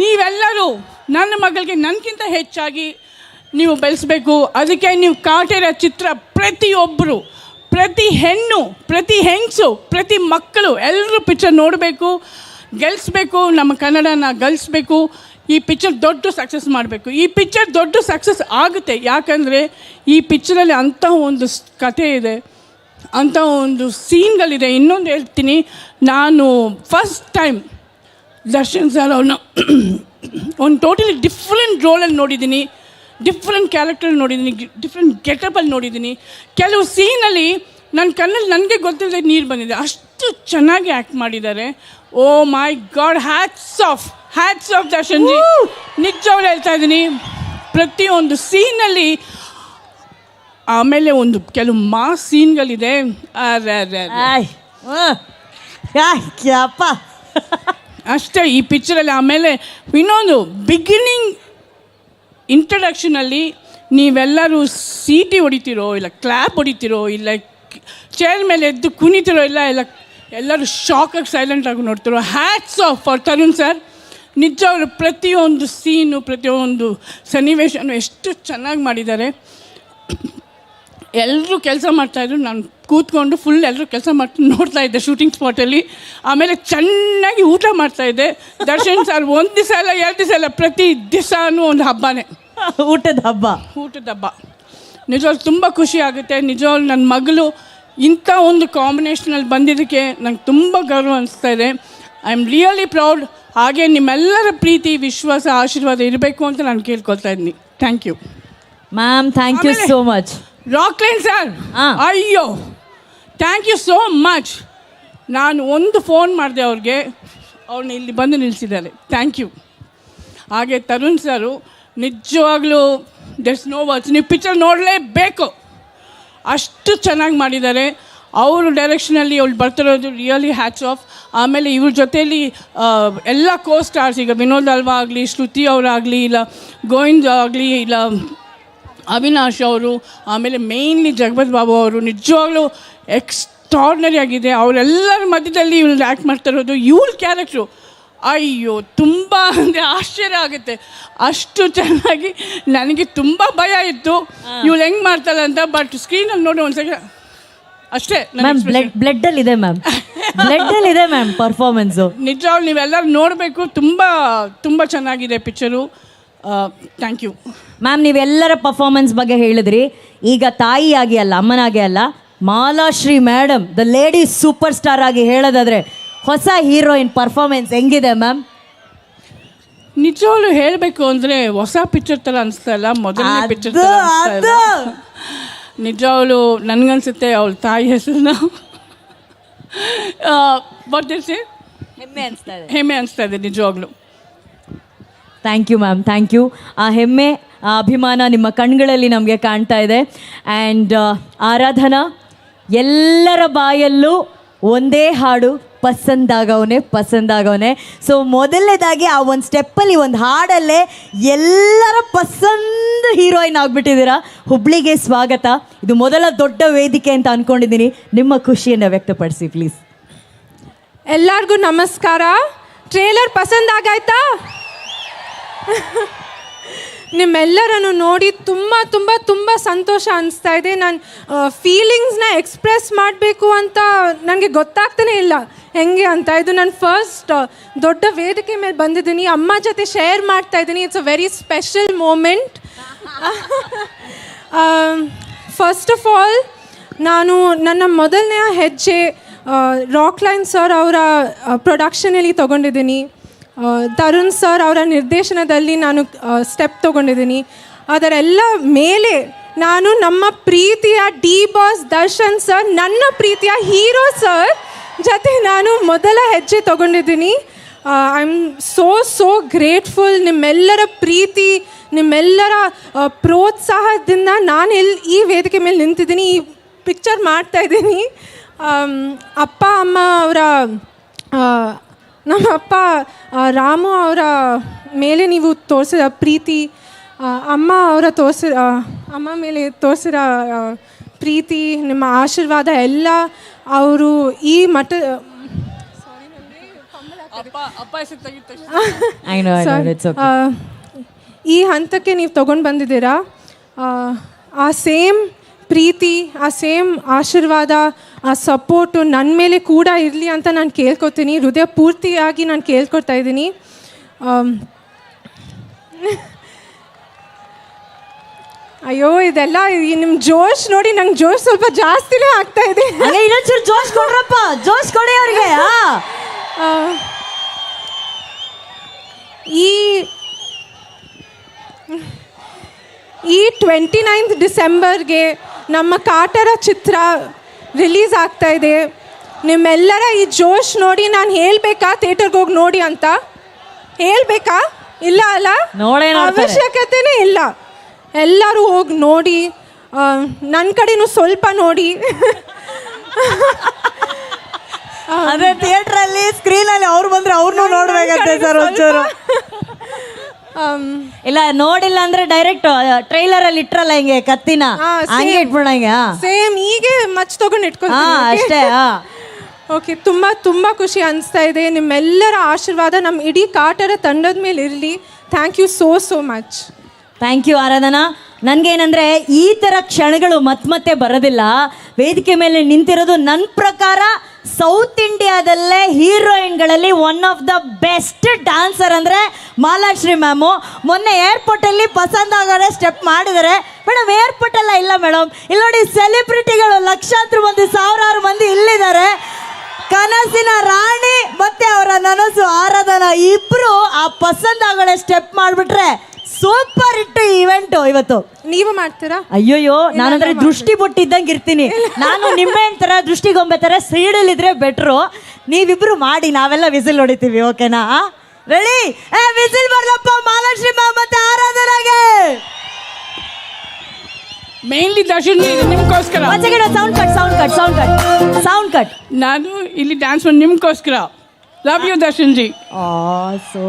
ನೀವೆಲ್ಲರೂ ನನ್ನ ಮಗಳಿಗೆ ನನಗಿಂತ ಹೆಚ್ಚಾಗಿ ನೀವು ಬೆಳೆಸಬೇಕು. ಅದಕ್ಕೆ ನೀವು ಕಾಟೇರ ಚಿತ್ರ ಪ್ರತಿಯೊಬ್ಬರು ಪ್ರತಿ ಹೆಣ್ಣು, ಪ್ರತಿ ಹೆಂಗಸು, ಪ್ರತಿ ಮಕ್ಕಳು ಎಲ್ಲರೂ ಪಿಕ್ಚರ್ ನೋಡಬೇಕು ಗೆಲ್ಲಿಸ್ಬೇಕು ನಮ್ಮ ಕನ್ನಡನ ಗಳಿಸ್ಬೇಕು ಈ ಪಿಕ್ಚರ್ ದೊಡ್ಡ ಸಕ್ಸಸ್ ಮಾಡಬೇಕು. ಈ ಪಿಕ್ಚರ್ ದೊಡ್ಡ ಸಕ್ಸಸ್ ಆಗುತ್ತೆ. ಯಾಕಂದರೆ ಈ ಪಿಕ್ಚರಲ್ಲಿ ಅಂಥ ಒಂದು ಕಥೆ ಇದೆ, ಅಂಥ ಒಂದು ಸೀನ್ಗಳಿದೆ ಇನ್ನೊಂದು ಹೇಳ್ತೀನಿ. ನಾನು ಫಸ್ಟ್ ಟೈಮ್ ದರ್ಶನ್ ಸರ್ ಅವ್ರನ್ನ ಒಂದು ಟೋಟಲಿ ಡಿಫ್ರೆಂಟ್ ರೋಲಲ್ಲಿ ನೋಡಿದ್ದೀನಿ ಡಿಫ್ರೆಂಟ್ ಕ್ಯಾರೆಕ್ಟರ್ ನೋಡಿದ್ದೀನಿ ಡಿಫ್ರೆಂಟ್ ಗೆಟಪಲ್ಲಿ ನೋಡಿದ್ದೀನಿ ಕೆಲವು ಸೀನಲ್ಲಿ ನನ್ನ ಕಣ್ಣಲ್ಲಿ ನನಗೆ ಗೊತ್ತಿಲ್ಲದೆ ನೀರು ಬಂದಿದೆ ಅಷ್ಟು ಚೆನ್ನಾಗಿ ಆ್ಯಕ್ಟ್ ಮಾಡಿದ್ದಾರೆ ಓ my God hats off hats off Darshan ji ನಿಜವಾಗ್ಲೂ ಹೇಳ್ತಾ ಇದ್ದೀನಿ ಪ್ರತಿಯೊಂದು ಸೀನಲ್ಲಿ ಆಮೇಲೆ ಒಂದು ಕೆಲವು ಮಾ ಸೀನ್ಗಳಿದೆ ಅರೆ ಅರೆ ಅರೆ. ಅಷ್ಟೇ ಈ ಪಿಕ್ಚರಲ್ಲಿ ಆಮೇಲೆ ಇನ್ನೊಂದು ಬಿಗಿನಿಂಗ್ ಇಂಟ್ರಡಕ್ಷನಲ್ಲಿ ನೀವೆಲ್ಲರೂ ಸೀಟಿ ಹೊಡಿತೀರೋ, ಇಲ್ಲ ಕ್ಲ್ಯಾಪ್ ಹೊಡಿತೀರೋ, ಇಲ್ಲ ಚೇರ್ ಮೇಲೆ ಎದ್ದು ಕುಣಿತಿರೋ, ಇಲ್ಲ ಇಲ್ಲ ಎಲ್ಲರೂ ಶಾಕಾಗಿ ಸೈಲೆಂಟಾಗಿ ನೋಡ್ತಿರೋ hats off for Tarun sir ನಿಜ ಅವರು ಪ್ರತಿಯೊಂದು ಸೀನು ಪ್ರತಿಯೊಂದು ಸನ್ನಿವೇಶನೂ ಎಷ್ಟು ಚೆನ್ನಾಗಿ ಮಾಡಿದ್ದಾರೆ. ಎಲ್ಲರೂ ಕೆಲಸ ಮಾಡ್ತಾಯಿದ್ರು ನಾನು ಕೂತ್ಕೊಂಡು ಫುಲ್ ಎಲ್ಲರೂ ಕೆಲಸ ಮಾಡ್ತಾ ನೋಡ್ತಾ ಇದ್ದೆ ಶೂಟಿಂಗ್ ಸ್ಪಾಟಲ್ಲಿ ಆಮೇಲೆ ಚೆನ್ನಾಗಿ ಊಟ ಮಾಡ್ತಾಯಿದ್ದೆ ದರ್ಶನ್ ಸರ್ ಒಂದು ದಿವಸ ಅಲ್ಲ ಎರಡು ದಿವಸ ಅಲ್ಲ ಪ್ರತಿ ದಿವಸನೂ ಒಂದು ಹಬ್ಬನೇ. ಊಟದ ಹಬ್ಬ. ಊಟದ ಹಬ್ಬ. ನಿಜವಾಗ್ಲು ತುಂಬ ಖುಷಿ ಆಗುತ್ತೆ. ನಿಜವಾಗ್ಲು ನನ್ನ ಮಗಳು ಇಂಥ ಒಂದು ಕಾಂಬಿನೇಷನಲ್ಲಿ ಬಂದಿದ್ದಕ್ಕೆ ನಂಗೆ ತುಂಬ ಗೌರವ ಅನಿಸ್ತಾ ಇದೆ. ಐ ಆಮ್ ರಿಯಲಿ ಪ್ರೌಡ್ ಹಾಗೆ ನಿಮ್ಮೆಲ್ಲರ ಪ್ರೀತಿ ವಿಶ್ವಾಸ ಆಶೀರ್ವಾದ ಇರಬೇಕು ಅಂತ ನಾನು ಕೇಳ್ಕೊಳ್ತಾ ಇದ್ದೀನಿ. Thank you ma'am thank you so much Rockline sir. ಅಯ್ಯೋ. ಥ್ಯಾಂಕ್ ಯು ಸೋ ಮಚ್ ನಾನು ಒಂದು ಫೋನ್ ಮಾಡಿದೆ ಅವ್ರಿಗೆ. ಅವ್ರನ್ನ ಇಲ್ಲಿ ಬಂದು ನಿಲ್ಲಿಸಿದ್ದಾರೆ ಥ್ಯಾಂಕ್ ಯು ಹಾಗೆ ತರುಣ್ ಸರು ನಿಜವಾಗ್ಲೂ ದಟ್ಸ್ ನೋ ವರ್ಡ್ಸ್ ನೀವು ಪಿಕ್ಚರ್ ನೋಡಲೇಬೇಕು. ಅಷ್ಟು ಚೆನ್ನಾಗಿ ಮಾಡಿದ್ದಾರೆ. ಅವರು ಡೈರೆಕ್ಷನಲ್ಲಿ ಅವ್ಳು ಬರ್ತಿರೋದು ರಿಯಲಿ ಹ್ಯಾಚ್ ಆಫ್ ಆಮೇಲೆ ಇವ್ರ ಜೊತೆಯಲ್ಲಿ ಎಲ್ಲ ಕೋ ಸ್ಟಾರ್ಸ್ ಈಗ ವಿನೋದ್ ಅಲ್ವಾ ಆಗಲಿ ಶ್ರುತಿ ಅವರಾಗಲಿ ಇಲ್ಲ ಗೋವಿಂದ್ ಆಗಲಿ ಇಲ್ಲ ಅವಿನಾಶ್ ಅವರು ಆಮೇಲೆ ಮೇಯ್ನ್ಲಿ ಜಗಪತ್ ಬಾಬು ಅವರು ನಿಜವಾಗ್ಲೂ ಎಕ್ಸ್ಟ್ರಾರ್ನರಿ ಆಗಿದೆ. ಅವರೆಲ್ಲರ ಮಧ್ಯದಲ್ಲಿ ಇವ್ರು ಆ್ಯಕ್ಟ್ ಮಾಡ್ತಾ ಇರೋದು ಇವ್ರ ಕ್ಯಾರೆಕ್ಟ್ರು ಅಯ್ಯೋ ತುಂಬ ಅಂದರೆ ಆಶ್ಚರ್ಯ ಆಗುತ್ತೆ. ಅಷ್ಟು ಚೆನ್ನಾಗಿ ನನಗೆ ತುಂಬ ಭಯ ಇತ್ತು. ಇವ್ಳು ಹೆಂಗೆ ಮಾಡ್ತಾಳೆ ಅಂತ ಬಟ್ ಸ್ಕ್ರೀನಲ್ಲಿ ನೋಡಿ ಒಂದು ಸೆಕೆಂಡ್ ಅಷ್ಟೇ ಮ್ಯಾಮ್ ಬ್ಲಡ್ಡಲ್ಲಿ ಬ್ಲಡ್ ಬ್ಲಡ್ ಅಲ್ಲಿ ಇದೆ ಮ್ಯಾಮ್ ಬ್ಲಡ್ ಅಲ್ಲಿ ಇದೆ ಮ್ಯಾಮ್ ಪರ್ಫಾರ್ಮೆನ್ಸು ನಿಜವಾಗ್ಲೂ ನೀವೆಲ್ಲರೂ ನೋಡಬೇಕು. ತುಂಬ ತುಂಬ ಚೆನ್ನಾಗಿದೆ ಪಿಕ್ಚರು ಥ್ಯಾಂಕ್ ಯು ಮ್ಯಾಮ್ ನೀವೆಲ್ಲರ ಪರ್ಫಾರ್ಮೆನ್ಸ್ ಬಗ್ಗೆ ಹೇಳಿದ್ರಿ. ಈಗ ತಾಯಿಯಾಗಿ ಅಲ್ಲ ಅಮ್ಮನಾಗಿ ಅಲ್ಲ Malashri madam the lady superstar ಆಗಿ ಹೇಳೋದಾದ್ರೆ ಹೊಸ ಹೀರೋಯಿನ್ ಪರ್ಫಾರ್ಮೆನ್ಸ್ ಹೆಂಗಿದೆ ಮ್ಯಾಮ್ ನಿಜವಾಗ್ಲು ಹೇಳಬೇಕು ಅಂದರೆ ಹೊಸ ಪಿಕ್ಚರ್ ಥರ ಅನಿಸ್ತಾ ಇಲ್ಲ ಮೊದಲನೇ ಪಿಕ್ಚರ್ ಥರ ಅದು, ಅನಿಸ್ತಾ ಇಲ್ಲ. ಅದು. ನಿಜವಾಗ್ಲೂ ನನಗನ್ಸುತ್ತೆ ಅವಳ ತಾಯಿ ಹೆಸರನ್ನ. ಬರ್ತಿರ್ಸಿ ಹೆಮ್ಮೆ ಅನಿಸ್ತಾ ಇದೆ. ಹೆಮ್ಮೆ ಅನಿಸ್ತಾ ಇದೆ ನಿಜವಾಗ್ಲೂ. Thank you ma'am thank you ಆ ಹೆಮ್ಮೆ, ಆ ಅಭಿಮಾನ ನಿಮ್ಮ ಕಣ್ಗಳಲ್ಲಿ ನಮಗೆ ಕಾಣ್ತಾ ಇದೆ. ಆ್ಯಂಡ್ ಆರಾಧನಾ, ಎಲ್ಲರ ಬಾಯಲ್ಲೂ ಒಂದೇ ಹಾಡು ಪಸಂದಾಗವನೆ ಪಸಂದಾಗವನೆ ಸೊ ಮೊದಲನೇದಾಗಿ ಆ ಒಂದು ಸ್ಟೆಪ್ಪಲ್ಲಿ ಒಂದು ಹಾಡಲ್ಲೇ ಎಲ್ಲರ ಪಸಂದ್ ಹೀರೋಯಿನ್ ಆಗಿಬಿಟ್ಟಿದ್ದೀರಾ? ಹುಬ್ಳಿಗೆ ಸ್ವಾಗತ. ಇದು ಮೊದಲ ದೊಡ್ಡ ವೇದಿಕೆ ಅಂತ ಅಂದ್ಕೊಂಡಿದ್ದೀನಿ ನಿಮ್ಮ ಖುಷಿಯನ್ನು ವ್ಯಕ್ತಪಡಿಸಿ ಪ್ಲೀಸ್ ಎಲ್ಲರಿಗೂ ನಮಸ್ಕಾರ. ಟ್ರೇಲರ್ ಪಸಂದ್ ಆಗಾಯ್ತಾ? ನಿಮ್ಮೆಲ್ಲರನ್ನು ನೋಡಿ ತುಂಬ ತುಂಬ ತುಂಬ ಸಂತೋಷ ಅನಿಸ್ತಾ ಇದೆ. ನಾನು ಫೀಲಿಂಗ್ಸ್ನ ಎಕ್ಸ್ಪ್ರೆಸ್ ಮಾಡಬೇಕು ಅಂತ ನನಗೆ ಗೊತ್ತಾಗ್ತಾನೆ ಇಲ್ಲ. ಹೆಂಗೆ ಅಂತ? ಇದು ನಾನು ಫಸ್ಟ್ ದೊಡ್ಡ ವೇದಿಕೆ ಮೇಲೆ ಬಂದಿದ್ದೀನಿ. ಅಮ್ಮ ಜೊತೆ ಶೇರ್ ಮಾಡ್ತಾ ಇದ್ದೀನಿ. It's a very special moment first of all ನಾನು ನನ್ನ ಮೊದಲನೆಯ ಹೆಜ್ಜೆ ರಾಕ್ ಲೈನ್ ಸರ್ ಅವರ ಪ್ರೊಡಕ್ಷನಲ್ಲಿ ತೊಗೊಂಡಿದ್ದೀನಿ. ತರುಣ್ ಸರ್ ಅವರ ನಿರ್ದೇಶನದಲ್ಲಿ ನಾನು ಸ್ಟೆಪ್ ತೊಗೊಂಡಿದ್ದೀನಿ. ಅದರೆಲ್ಲ ಮೇಲೆ ನಾನು ನಮ್ಮ ಪ್ರೀತಿಯ ಡಿ ಬಾಸ್ ದರ್ಶನ್ ಸರ್, ನನ್ನ ಪ್ರೀತಿಯ ಹೀರೋ ಸರ್ ಜೊತೆ ನಾನು ಮೊದಲ ಹೆಜ್ಜೆ ತೊಗೊಂಡಿದ್ದೀನಿ. I am so so grateful ನಿಮ್ಮೆಲ್ಲರ ಪ್ರೀತಿ, ನಿಮ್ಮೆಲ್ಲರ ಪ್ರೋತ್ಸಾಹದಿಂದ ನಾನು ಎಲ್ಲಿ ಈ ವೇದಿಕೆ ಮೇಲೆ ನಿಂತಿದ್ದೀನಿ, ಈ ಪಿಕ್ಚರ್ ಮಾಡ್ತಾ ಇದ್ದೀನಿ. ಅಪ್ಪ, ಅಮ್ಮ ಅವರ ನಮ್ಮ ಅಪ್ಪ ರಾಮು ಅವರ ಮೇಲೆ ನೀವು ತೋರಿಸಿದ ಪ್ರೀತಿ ಅಮ್ಮ ಅವರ ತೋರಿಸಿ ಅಮ್ಮ ಮೇಲೆ ತೋರಿಸಿದ ಪ್ರೀತಿ ನಿಮ್ಮ ಆಶೀರ್ವಾದ ಎಲ್ಲ ಅವರು ಈ ಮಠ ಈ ಹಂತಕ್ಕೆ ನೀವು ತಗೊಂಡು ಬಂದಿದ್ದೀರಾ? ಆ ಸೇಮ್ ಪ್ರೀತಿ ಆ ಸೇಮ್ ಆಶೀರ್ವಾದ ಆ ಸಪೋರ್ಟು ನನ್ನ ಮೇಲೆ ಕೂಡ ಇರಲಿ ಅಂತ ನಾನು ಕೇಳ್ಕೊತೀನಿ. ಹೃದಯ ಪೂರ್ತಿಯಾಗಿ ನಾನು ಕೇಳ್ಕೊಡ್ತಾ ಇದ್ದೀನಿ. ಅಯ್ಯೋ ಇದೆಲ್ಲ ಈ ನಿಮ್ಮ ಜೋಶ್ ನೋಡಿ ನಂಗೆ ಜೋಶ್ ಸ್ವಲ್ಪ ಜಾಸ್ತಿನೇ ಆಗ್ತಾ ಇದೆ. ಇನ್ನೊಂಚೂರು ಜೋಶ್ ಕೊಡ್ರಪ್ಪ. ಜೋಶ್ ಕೊಡಿ ಅವ್ರಿಗೆ. ಈ ಈ ಟ್ವೆಂಟಿ ನೈನ್ತ್ ಡಿಸೆಂಬರ್ಗೆ ನಮ್ಮ ಕಾಟರ ಚಿತ್ರ ರಿಲೀಸ್ ಆಗ್ತಾ ಇದೆ. ನಿಮ್ಮೆಲ್ಲರ ಈ ಜೋಶ್ ನೋಡಿ ನಾನು ಹೇಳಬೇಕಾ? ಥಿಯೇಟರ್ಗೆ ಹೋಗಿ ನೋಡಿ ಅಂತ? ಹೇಳಬೇಕಾ? ಇಲ್ಲ ಅಲ್ಲ? ನೋಡೇ ಅವಶ್ಯಕತೆನೇ ಇಲ್ಲ. ಎಲ್ಲರೂ ಹೋಗಿ ನೋಡಿ ನನ್ನ ಕಡೆನೂ ಸ್ವಲ್ಪ ನೋಡಿ. ಅದೇ ಥಿಯೇಟ್ರಲ್ಲಿ ಸ್ಕ್ರೀನಲ್ಲಿ ಸ್ಕ್ರೀನ್ ಅಲ್ಲಿ ಅವ್ರು ಬಂದ್ರೆ ಅವ್ರನ್ನೂ ನೋಡ್ಬೇಕಂತೆ ಸರ್ ಒಂಚೂರು. ಇಲ್ಲ ನೋಡಿಲ್ಲ ಅಂದ್ರೆ ಡೈರೆಕ್ಟ್ ಟ್ರೈಲರ್ ಅಲ್ಲಿ ಇಟ್ರಲ್ಲ ಹಿಂಗೆ ಕತ್ತಿನ? ಹಾ, ಹಂಗೆ same. ಹಿಂಗೆ ಹಾ. ಸೇಮ್ ಹೀಗೆ ಮಚ್ ತಗೊಂಡು ಹಾ ಇಟ್ಕೊಳ್ತೀನಿ ಅಷ್ಟೇ ಹಾ. ಓಕೆ ತುಂಬ ತುಂಬ ಖುಷಿ ಅನಿಸ್ತಾ ಇದೆ. ನಿಮ್ಮೆಲ್ಲರ ಆಶೀರ್ವಾದ ನಮ್ಮ ಇಡೀ ಕಾಟರ ತಂಡದ ಮೇಲೆ ಇರಲಿ thank you so so much thank you Aradhana. ನನಗೇನಂದ್ರೆ ಈ ಥರ ಕ್ಷಣಗಳು ಮತ್ತೆ ಮತ್ತೆ ಬರೋದಿಲ್ಲ. ವೇದಿಕೆ ಮೇಲೆ ನಿಂತಿರೋದು ನನ್ನ ಪ್ರಕಾರ ಸೌತ್ ಇಂಡಿಯಾದಲ್ಲೇ ಹೀರೋಯಿನ್ಗಳಲ್ಲಿ one of the best dancer ಅಂದರೆ ಮಾಲಾಶ್ರೀ ಮ್ಯಾಮು. ಮೊನ್ನೆ ಏರ್ಪೋರ್ಟಲ್ಲಿ ಪಸಂದ್ ಆಗೋರೆ ಸ್ಟೆಪ್ ಮಾಡಿದರೆ ಮೇಡಮ್ ಏರ್ಪೋರ್ಟೆಲ್ಲ ಇಲ್ಲ ಮೇಡಮ್ ಇಲ್ಲಿ ನೋಡಿ ಸೆಲೆಬ್ರಿಟಿಗಳು ಲಕ್ಷಾಂತರ ಮಂದಿ, ಸಾವಿರಾರು ಮಂದಿ ಇಲ್ಲಿದ್ದಾರೆ. ಕನಸಿನ ರಾಣಿ ಮತ್ತೆ ಅವರ ನನಸು ಆರಾಧನಾ ಇಬ್ಬರು ಆ ಪಸಂದ್ ಆಗೋಳೆ ಸ್ಟೆಪ್ ಮಾಡಿಬಿಟ್ರೆ ಸೂಪರ್ ಇಟ್ ಇವೆಂಟ್ ಇವತ್ತು. ನೀವು ಮಾಡ್ತೀರಾ? ಅಯ್ಯೋಯ್ಯೋ ನಾನಂದ್ರೆ ದೃಷ್ಟಿ ಬಿಟ್ಟಿದ್ದಂಗೆ ಇರ್ತೀನಿ. ನಾನು ನಿಮ್ಮ ತರ ದೃಷ್ಟಿಗೊಂಬೆ ತರ ಸೀಡಲ್ಲಿದ್ರೆ ಬೆಟ್ರು ನೀವಿಬ್ರು ಮಾಡಿ ನಾವೆಲ್ಲ ವಿಸಿಲ್ ಹೊಡಿತೀವಿ ಓಕೆನಾ ರೆಡಿ ಏ ವಿಸಿಲ್ ಬರ್ಲಪ್ಪ ಮಹಾಲಕ್ಷ್ಮಿ ಮತ್ತೆ ಆರಾಧನೆಗೆ! ಮೇನ್ಲಿ ದರ್ಶನ್ ನಿಮ್ಗೋಸ್ಕರ. Sound cut sound cut sound cut sound cut ನಾನು ಇಲ್ಲಿ ಡ್ಯಾನ್ಸ್ ಮಾಡಿ ನಿಮ್ಗೋಸ್ಕರ. ಲವ್ ಯು ದರ್ಶನ್ ಜಿ ಆ ಸೋ